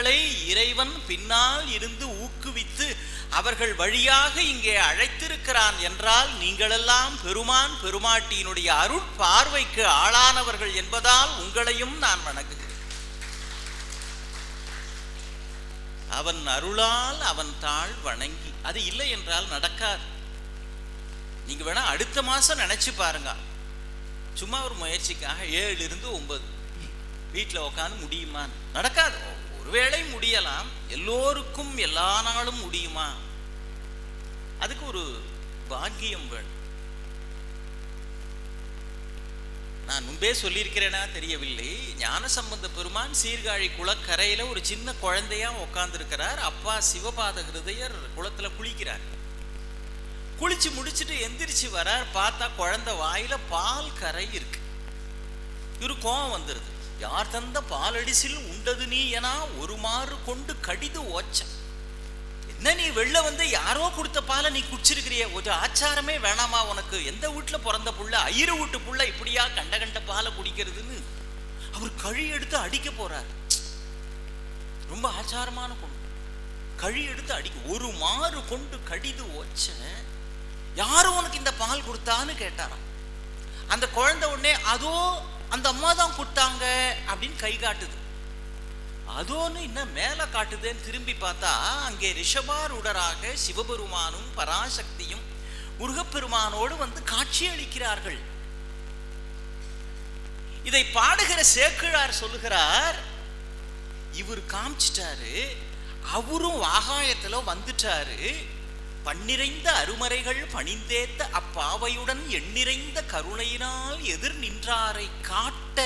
உங்களை இறைவன் பின்னால் இருந்து ஊக்குவித்து அவர்கள் வழியாக இங்கே அழைத்திருக்கிறான் என்றால் நீங்களெல்லாம் பெருமான் பெருமாட்டியினுடைய அருட்பார்வைக்கு ஆளானவர்கள் என்பதால் உங்களையும் நான் வணங்குகிறேன். அவன் அருளால் அவன் தாழ் வணங்கி அது இல்லை என்றால் நடக்காது. நீங்க வேணா அடுத்த மாசம் நினைச்சு பாருங்க. சும்மா ஒரு முயற்சிக்காக ஏழு இருந்து ஒன்பது. வீட்டில் உட்காந்து முடியுமா நடக்காது. ஒருவேளை முடியலாம். எல்லோருக்கும் எல்லா நாளும் முடியுமா? அதுக்கு ஒரு பாக்கியம் வேணும். நான் முன்பே சொல்லியிருக்கிறேனா? தெரியவில்லை. ஞான சம்பந்த பெருமான் சீர்காழி குளக்கரையில் ஒரு சின்ன குழந்தையா உட்கார்ந்துருக்கிறார் அப்பா சிவபாத ஹிருதயர் குளத்துல குளிக்கிறார். குளிச்சு முடிச்சுட்டு எந்திரிச்சு வரார். பார்த்தா குழந்தை வாயில பால் கரை இருக்கு. இவரு கோவம் வந்துருது. யார் தந்த பாலடிசில் உண்டது நீ என ஒரு மாறு கொண்டு கடிது ஓச்ச. என்ன நீ வெளில வந்து யாரோ கொடுத்த பாலை நீ குடிச்சிருக்கிறிய? ஒரு ஆச்சாரமே வேணாமா உனக்கு? எந்த வீட்டுல பிறந்த புள்ள ஐயரு வீட்டு புள்ள இப்படியா கண்ட கண்ட பாலை குடிக்கிறதுன்னு? அவர் கழி எடுத்து அடிக்க போறார். ரொம்ப ஆச்சாரமான பொண்ணு. கழி எடுத்து அடிக்க ஒரு மாறு கொண்டு கடிது ஓச்ச. யாரும் உனக்கு இந்த பால் கொடுத்தான்னு கேட்டாராம். அந்த குழந்தை உடனே அதோ அந்த அம்மா தான் கொடுத்தாங்க அப்படின்னு கை காட்டுது. அதோன்னு இன்னும் மேலே காட்டுதுன்னு திரும்பி பார்த்தா அங்கே ரிஷபாரூடராக சிவபெருமானும் பராசக்தியும் முருகப்பெருமானோடு வந்து காட்சி அளிக்கிறார்கள். இதை பாடுகிற சேக்கிழார் சொல்லுகிறார் இவர் காமிச்சிட்டாரு அவரும் ஆகாயத்தில் வந்துட்டாரு பன்னிறைந்த அருமறைகள் பணிந்தேத்த அப்பாவையுடன் எண்ணிறைந்த கருணையினால் எதிர் நின்றாரை காட்ட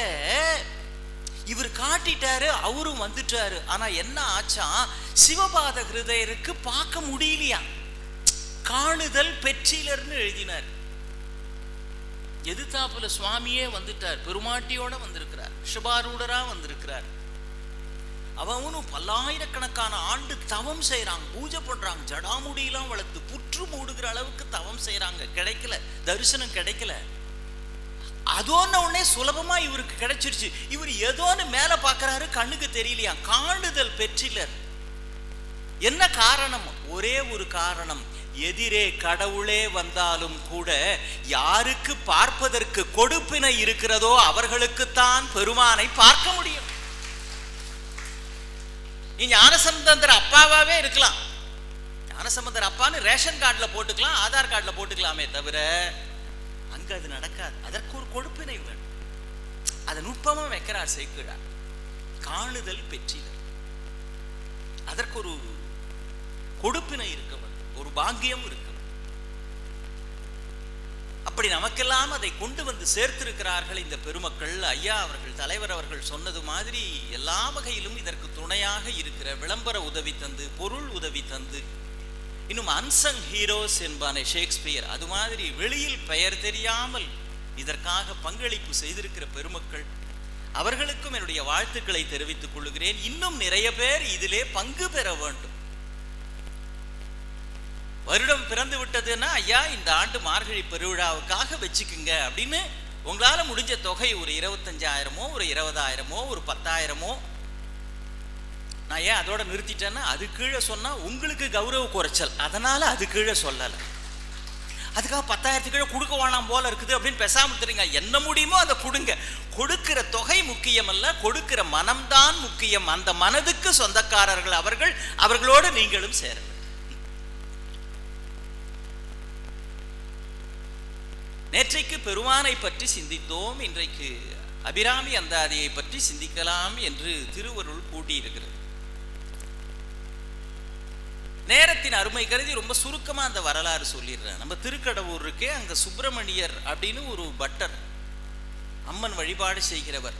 இவர் காட்டிட்டாரு அவரும் வந்துட்டாரு. ஆனா என்ன ஆச்சா சிவபாத ஹிருதயருக்கு பார்க்க முடியலையா? காணுதல் பெற்றிலர்னு எழுதினார். எதிர்த்தாப்புல சுவாமியே வந்துட்டார் பெருமாட்டியோட வந்திருக்கிறார் சுபாரூடரா வந்திருக்கிறார். அவனும் பல்லாயிரக்கணக்கான ஆண்டு தவம் செய்கிறாங்க பூஜை பண்ணுறாங்க ஜடாமுடியெல்லாம் வளர்த்து புற்று மூடுகிற அளவுக்கு தவம் செய்கிறாங்க கிடைக்கல தரிசனம் கிடைக்கல. அதோன்ன உடனே சுலபமா இவருக்கு கிடைச்சிருச்சு. இவர் ஏதோன்னு மேல பாக்குறாரு கண்ணுக்கு தெரியலையா? காணுதல் பெற்றிலர். என்ன காரணம்? ஒரே ஒரு காரணம். எதிரே கடவுளே வந்தாலும் கூட யாருக்கு பார்ப்பதற்கு கொடுப்பினை இருக்கிறதோ அவர்களுக்குத்தான் பெருமானை பார்க்க முடியும். நீ ஞானசம்பந்தர் அப்பாவாவே இருக்கலாம். ஞானசம்பந்தர் அப்பான்னு ரேஷன் கார்டுல போட்டுக்கலாம் ஆதார் கார்டுல போட்டுக்கலாமே தவிர அங்க அது நடக்காது. அதற்கு ஒரு கொடுப்பினை வேணும் அதை நுட்பமா வைக்கிறார் சேக்கிழார். காணுதல் பெற்றிலர் அதற்கு ஒரு கொடுப்பினை இருக்க வேண்டும். ஒரு பாக்கியம் இருக்க அப்படி நமக்கெல்லாம் அதை கொண்டு வந்து சேர்த்திருக்கிறார்கள் இந்த பெருமக்கள். ஐயா அவர்கள் தலைவர் அவர்கள் சொன்னது மாதிரி எல்லா வகையிலும் இதற்கு துணையாக இருக்கிற விளம்பர உதவி தந்து பொருள் உதவி தந்து இன்னும் அன்சங் ஹீரோஸ் என்பானே ஷேக்ஸ்பியர். அது மாதிரி வெளியில் பெயர் தெரியாமல் இதற்காக பங்களிப்பு செய்திருக்கிற பெருமக்கள். அவர்களுக்கும் என்னுடைய வாழ்த்துக்களை தெரிவித்துக் கொள்கிறேன். இன்னும் நிறைய பேர் இதிலே பங்கு பெற வேண்டும். வருடம் பிறந்து விட்டதுன்னா ஐயா இந்த ஆண்டு மார்கழி பெருவிழாவுக்காக வச்சுக்குங்க அப்படின்னு உங்களால் முடிஞ்ச தொகை ஒரு இருபத்தஞ்சாயிரமோ ஒரு இருபதாயிரமோ ஒரு பத்தாயிரமோ நான் ஏன் அதோட நிறுத்திட்டேன்னா அது கீழே சொன்னால் உங்களுக்கு கௌரவ குறைச்சல். அதனால் அது கீழே சொல்லலை. அதுக்காக பத்தாயிரத்துக்கு கீழே கொடுக்க வேணாம் போல இருக்குது அப்படின்னு பெசாமல் தெரியுங்க என்ன முடியுமோ அதை கொடுங்க. கொடுக்கிற தொகை முக்கியமல்ல கொடுக்கிற மனம்தான் முக்கியம். அந்த மனதுக்கு சொந்தக்காரர்கள் அவர்கள் அவர்களோடு நீங்களும் சேருங்கள் நேற்றைக்கு பெருமானை பற்றி சிந்தித்தோம் இன்றைக்கு அபிராமி அந்தாதியை பற்றி சிந்திக்கலாம் என்று திருவருள் கூட்டியிருக்கிறது. நேரத்தின் அருமை கருதி ரொம்ப சுருக்கமா அந்த வரலாறு சொல்லிடுறேன். நம்ம திருக்கடவுர் இருக்கே அங்க சுப்பிரமணியர் அப்படின்னு ஒரு பட்டர் அம்மன் வழிபாடு செய்கிறவர்.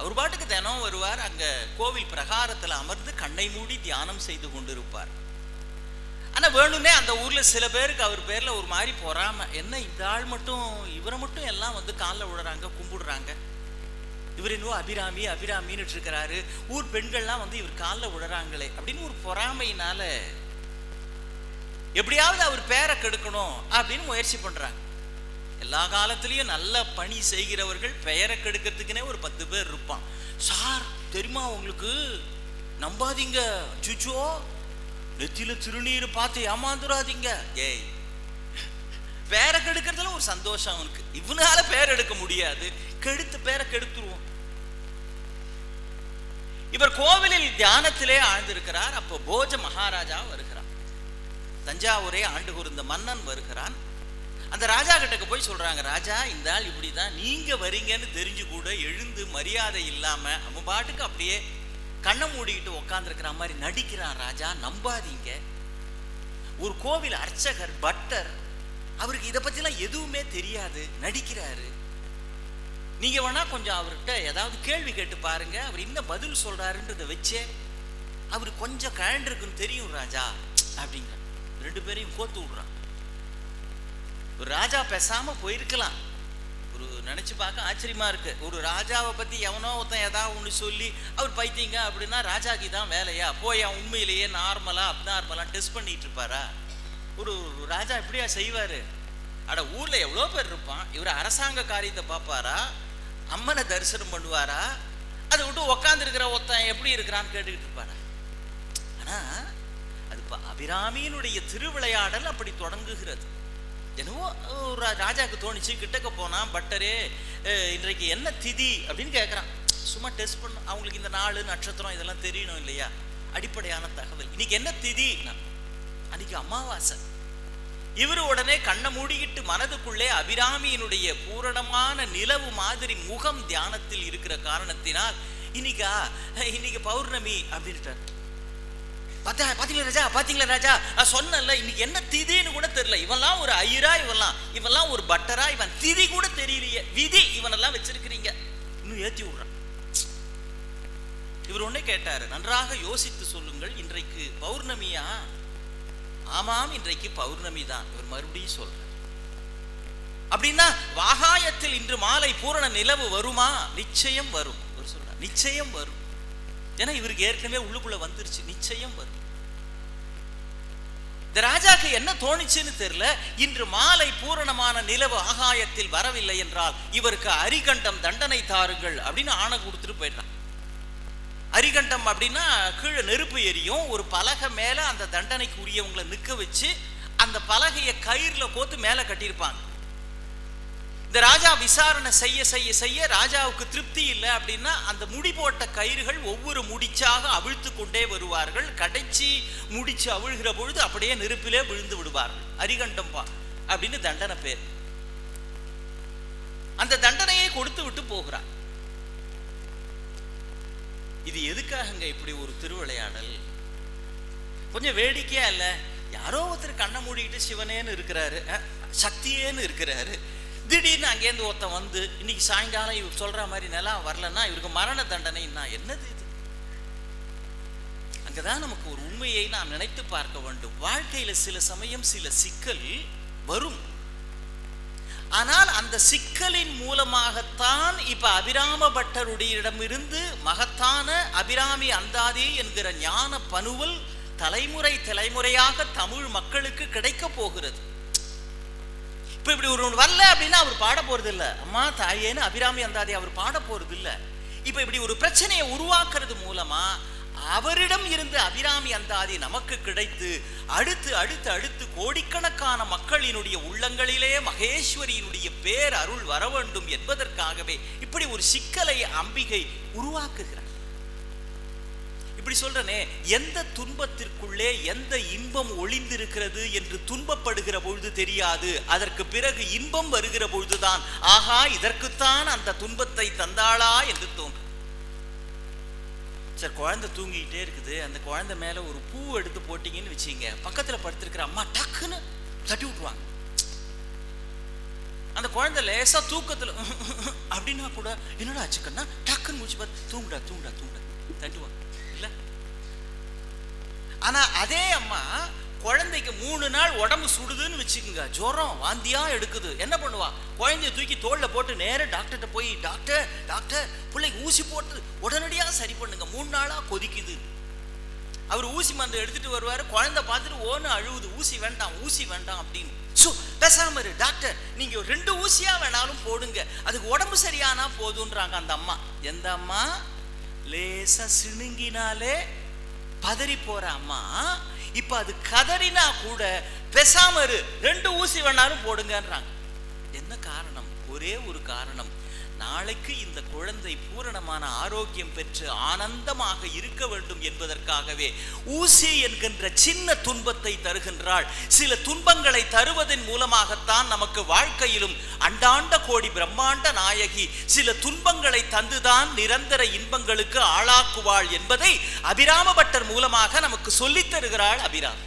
அவர் பாட்டுக்கு தினம் வருவார் அங்க கோவில் பிரகாரத்துல அமர்ந்து கண்ணை மூடி தியானம் செய்து கொண்டிருப்பார். ஆனா வேணும்னே அந்த ஊர்ல சில பேருக்கு அவர் பேர்ல ஒரு மாதிரி பொறாம. என்ன இந்த ஆள் மட்டும் இவரை மட்டும் எல்லாம் வந்து காலில் விழுறாங்க கும்பிடுறாங்க. இவர் என்னவோ அபிராமி அபிராமின்னு இருக்கிறாரு. ஊர் பெண்கள்லாம் வந்து இவர் காலில் விழுறாங்களே அப்படின்னு ஒரு பொறாமையினால எப்படியாவது அவர் பேரை கெடுக்கணும் அப்படின்னு முயற்சி பண்றாங்க. எல்லா காலத்துலேயும் நல்ல பணி செய்கிறவர்கள் பெயரை கெடுக்கிறதுக்குனே ஒரு பத்து பேர் இருப்பான். சார் தெரியுமா உங்களுக்கு? நம்பாதீங்க. சுச்சோ நெத்தியில திருநீர் பார்த்து ஏமாந்துடாதீங்க ஏய். பேரை கெடுக்கிறதுல ஒரு சந்தோஷம் அவனுக்கு. இவனால பேர் எடுக்க முடியாது. கெடுத்து பேரை கெடுத்துருவோம். இவர் கோவிலில் தியானத்திலே ஆழ்ந்திருக்கிறார். அப்போ போஜ மகாராஜா வருகிறார். தஞ்சாவூரை ஆண்டு கூர்ந்த மன்னன் வருகிறான். அந்த ராஜா கிட்டக்க போய் சொல்றாங்க ராஜா இந்த ஆள் இப்படிதான். நீங்க வரீங்கன்னு தெரிஞ்சு கூட எழுந்து மரியாதை இல்லாம அவன் பாட்டுக்கு அப்படியே கண்ணை மூடிக்கிட்டு உட்காந்துருக்கிற மாதிரி நடிக்கிறான் ராஜா நம்பாதீங்க. ஒரு கோவில் அர்ச்சகர் பட்டர் அவருக்கு இதை பற்றிலாம் எதுவுமே தெரியாது நடிக்கிறாரு. நீங்க வேணா கொஞ்சம் அவர்கிட்ட ஏதாவது கேள்வி கேட்டு பாருங்க அவர் என்ன பதில் சொல்றாருன்றத வச்சே அவர் கொஞ்சம் கழண்டிருக்குன்னு தெரியும் ராஜா அப்படிங்கிற ரெண்டு பேரையும் கோத்து விடுறான். ஒரு ராஜா பேசாம போயிருக்கலாம். ஒரு நினச்சி பார்க்க ஆச்சரியமாக இருக்குது ஒரு ராஜாவை பற்றி எவனோ ஒருத்தன் ஏதாவது ஒன்று சொல்லி அவர் பைத்தியங்க அப்படின்னா ராஜாக்கு தான் வேலையா? போய் அவன் உண்மையிலேயே நார்மலாக அப்நார்மலாக டெஸ்ட் பண்ணிட்டு இருப்பாரா? ஒரு ராஜா எப்படியா செய்வார்? அட ஊரில் எவ்வளோ பேர் இருப்பான்? இவர் அரசாங்க காரியத்தை பார்ப்பாரா? அம்மனை தரிசனம் பண்ணுவாரா? அதை விட்டு உக்காந்துருக்கிற ஒருத்தன் எப்படி இருக்கிறான்னு கேட்டுக்கிட்டு இருப்பாரா? ஆனால் அது இப்ப அபிராமியினுடைய திருவிளையாடல் அப்படி தொடங்குகிறது. என்னவோ ஒரு ராஜாவுக்கு தோணிச்சு கிட்டக்க போனான் பட்டரே இன்றைக்கு என்ன திதி? அப்படின்னு கேட்குறான் சும்மா டெஸ்ட் பண்ண. அவங்களுக்கு இந்த நாள் நட்சத்திரம் இதெல்லாம் தெரியணும் இல்லையா? அடிப்படையான தகவல். இன்னைக்கு என்ன திதி? அன்னைக்கு அமாவாசை. இவர் உடனே கண்ணை மூடிக்கிட்டு மனதுக்குள்ளே அபிராமியினுடைய பூரணமான நிலவு மாதிரி முகம் தியானத்தில் இருக்கிற காரணத்தினால் இன்னைக்கா? இன்னைக்கு பௌர்ணமி? அப்படின்ட்டார். பார்த்தா பாத்தீங்களா ராஜா? பாத்தீங்களா ராஜா? நான் சொன்னேன்ல இன்னைக்கு என்ன திதின்னு கூட தெரியல. இவெல்லாம் ஒரு ஐயரா இவெல்லாம் இவெல்லாம் ஒரு பட்டரா இவன் திதி கூட தெரியலையே. விதி இவனெல்லாம் வச்சிருக்கிறீங்க. இன்னும் ஏத்தி விடுறான். இவர் ஒண்ணே கேட்டாரு நன்றாக யோசித்து சொல்லுங்கள் இன்றைக்கு பௌர்ணமியா? ஆமாம் இன்றைக்கு பௌர்ணமி தான் இவர் மறுபடியும் சொல்றார். அப்படின்னா வாகாயத்தில் இன்று மாலை பூரண நிலவு வருமா? நிச்சயம் வரும் இவர் சொல்றார். நிச்சயம் வரும். ஏன்னா இவருக்கு ஏற்கனவே உள்ளுக்குள்ள வந்துருச்சு. நிச்சயம் வரும். இந்த ராஜாக்கு என்ன தோணுச்சுன்னு தெரியல. இன்று மாலை பூரணமான நிலவு ஆகாயத்தில் வரவில்லை என்றால் இவருக்கு அரிகண்டம் தண்டனை தாருங்கள் அப்படின்னு ஆணை கொடுத்துட்டு போயிடுறான். அரிகண்டம் அப்படின்னா கீழே நெருப்பு எரியும். ஒரு பலகை மேல அந்த தண்டனைக்கு உரியவங்களை நிக்க வச்சு அந்த பலகையை கயிறுல கோத்து மேல கட்டியிருப்பாங்க. இந்த ராஜா விசாரணை செய்ய செய்ய செய்ய ராஜாவுக்கு திருப்தி இல்லை அப்படின்னா அந்த முடி போட்ட கயிறுகள் ஒவ்வொரு முடிச்சாக அவிழ்த்து கொண்டே வருவார்கள். கடைச்சி முடிச்சு அவிழ்கிற பொழுது அப்படியே நெருப்பிலே விழுந்து விடுவார்கள். அரிகண்டம்பா அப்படின்னு தண்டனை பேர். அந்த தண்டனையை கொடுத்து விட்டு போகிறார். இது எதுக்காகங்க இப்படி ஒரு திருவிளையாடல்? கொஞ்சம் வேடிக்கையா இல்ல? யாரோ ஒருத்தர் கண்ணை மூடிக்கிட்டு சிவனேன்னு இருக்கிறாரு சக்தியேன்னு இருக்கிறாரு. திடீர்னு அங்கேருந்து ஒருத்தன் வந்து இன்னைக்கு சாயங்காலம் இவர் சொல்ற மாதிரி நிலம் வரலன்னா இவருக்கு மரண தண்டனை நான் என்னது இது? அங்கதான் நமக்கு ஒரு உண்மையை நாம் நினைத்து பார்க்க வேண்டும். வாழ்க்கையில சில சமயம் சில சிக்கல் வரும். ஆனால் அந்த சிக்கலின் மூலமாகத்தான் இப்ப அபிராம பட்டருடையிடமிருந்து மகத்தான அபிராமி அந்தாதி என்கிற ஞான பனுவல் தலைமுறை தலைமுறையாக தமிழ் மக்களுக்கு கிடைக்க போகிறது. இப்ப இப்படி ஒரு வரல அப்படின்னா அவர் பாட போகிறது இல்லை அம்மா தாயேன்னு அபிராமி அந்தாதி அவர் பாட போகிறது இல்லை இப்ப இப்படி ஒரு பிரச்சனையை உருவாக்குறது மூலமா அவரிடம் இருந்து அபிராமி அந்தாதி நமக்கு கிடைத்து அடுத்து அடுத்து அடுத்து கோடிக்கணக்கான மக்களினுடைய உள்ளங்களிலே மகேஸ்வரியினுடைய பேர் அருள் வர வேண்டும் என்பதற்காகவே இப்படி ஒரு சிக்கலை அம்பிகை உருவாக்குகிறார். இப்படி சொல்றனே எந்த துன்பத்திற்குள்ளே எந்த இன்பம் ஒளிந்திருக்கிறது என்று துன்பப்படுகிற பொழுது தெரியாது. அதற்கு பிறகு இன்பம் வருகிற பொழுதுதான் ஆகா இதற்குத்தான் அந்த துன்பத்தை தந்தாளா என்று தோன்றும். சார் குழந்தை தூங்கிக்கிட்டே இருக்குது. அந்த குழந்தை மேல ஒரு பூ எடுத்து போட்டீங்கன்னு வச்சீங்க பக்கத்துல படுத்திருக்கிற அம்மா டக்குன்னு தட்டி விட்டுருவாங்க. அந்த குழந்தை லேசா தூக்கத்துல அப்படின்னா கூட என்னடா ஆச்சுக்கன்னா டக்குன்னு முடிச்சு பார்த்து தூங்குடா தூங்குடா தூங்குடா தட்டுவாங்க ஆனால் அதே அம்மா குழந்தைக்கு மூணு நாள் உடம்பு சுடுதுன்னு வச்சுக்கோங்க. ஜுரம் வாந்தியாக எடுக்குது. என்ன பண்ணுவா? குழந்தைய தூக்கி தோளில் போட்டு நேராக டாக்டர்கிட்ட போய் டாக்டர் டாக்டர் பிள்ளைக்கு ஊசி போட்டு உடனடியாக சரி பண்ணுங்க. மூணு நாளாக கொதிக்குது. அவர் ஊசி மருந்து எடுத்துட்டு வருவார். குழந்தை பார்த்துட்டு ஓன்னு அழுவுது. ஊசி வேண்டாம் ஊசி வேண்டாம் அப்படின்னு. ஸோ பேசாம இரு. டாக்டர் நீங்கள் ரெண்டு ஊசியாக வேணாலும் போடுங்க. அதுக்கு உடம்பு சரியானா போதுன்றாங்க அந்த அம்மா. எந்த அம்மா? லேசா சிணுங்கினாலே பதறி போற அம்மா இப்ப அது கதறினா கூட பேசாம இரு. ரெண்டு ஊசி வேணாலும் போடுங்கன்றாங்க. என்ன காரணம்? ஒரே ஒரு காரணம். நாளைக்கு இந்த குழந்தை பூரணமான ஆரோக்கியம் பெற்று ஆனந்தமாக இருக்க வேண்டும் என்பதற்காகவே ஊசி என்கின்ற சின்ன துன்பத்தை தருகின்றாள். சில துன்பங்களை தருவதன் மூலமாகத்தான் நமக்கு வாழ்க்கையிலும் அண்டாண்ட கோடி பிரம்மாண்ட நாயகி சில துன்பங்களை தந்துதான் நிரந்தர இன்பங்களுக்கு ஆளாக்குவாள் என்பதை அபிராம பட்டர் மூலமாக நமக்கு சொல்லித் தருகிறாள் அபிராம.